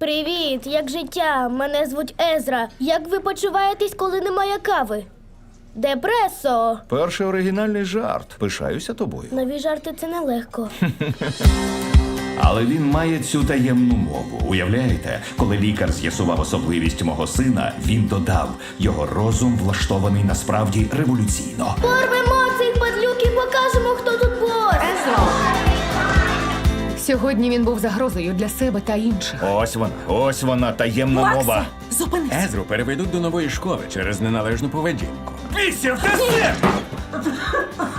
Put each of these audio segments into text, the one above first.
Привіт, як життя? Мене звуть Езра. Як ви почуваєтесь, коли немає кави? Депресо. Перший оригінальний жарт. Пишаюся тобою. Нові жарти це нелегко. Але він має цю таємну мову. Уявляєте, коли лікар з'ясував особливість мого сина, він додав його розум влаштований насправді революційно. Порвемо Сьогодні він був загрозою для себе та інших. Ось вона, ось вона таємна мова. Зупинись! Езру переведуть до нової школи через неналежну поведінку.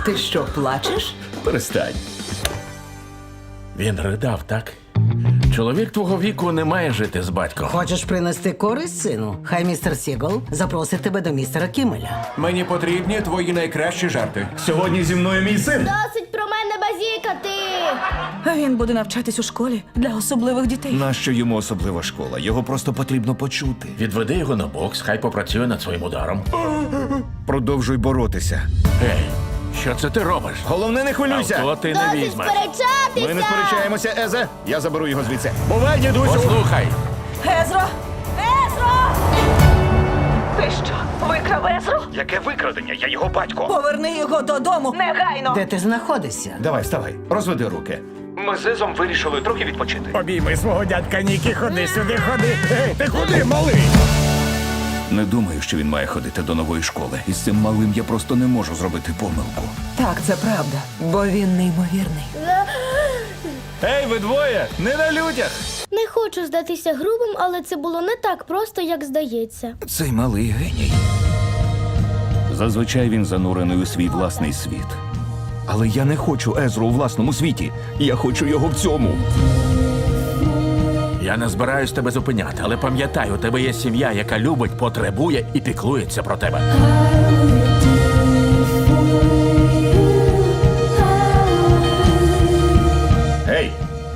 Ти що, плачеш? Перестань. Він ридав, так? Чоловік твого віку не має жити з батьком. Хочеш принести користь, сину? Хай містер Сігл запросить тебе до містера Кімеля. Мені потрібні твої найкращі жарти. Сьогодні зі мною мій син. Досить. Він буде навчатись у школі для особливих дітей. Нащо йому особлива школа? Його просто потрібно почути. Відведи його на бокс, хай попрацює над своїм ударом. Продовжуй боротися. Ей, що це ти робиш? Головне, не хвилюйся. Авто ти не Досить візьмеш. сперечатися. Ми не сперечаємося, Езе. Я заберу його звідси. Бувай, дідусю! Послухай, Езро! Езро! Ти що, викрав Езру? Яке викрадення? Я його батько. Поверни його додому! Негайно! Де ти знаходишся? Давай, вставай, розведи руки. Ми з Езом вирішили трохи відпочити. Обійми свого дядька Нікі, ходи сюди, ходи. Ей, ти куди, малий? Не думаю, що він має ходити до нової школи. І з цим малим я просто не можу зробити помилку. Так, це правда, бо він неймовірний. Ей, ви двоє! Не на людях! Не хочу здатися грубим, але це було не так просто, як здається. Цей малий геній. Зазвичай він занурений у свій власний світ. Але я не хочу Езру у власному світі. Я хочу його в цьому. я не збираюсь тебе зупиняти, але пам'ятай, у тебе є сім'я, яка любить, потребує і піклується про тебе. Гей,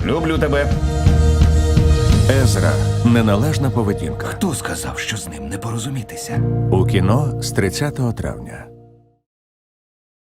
люблю тебе. Езра. Неналежна поведінка. Хто сказав, що з ним не порозумітися? У кіно з 30 травня.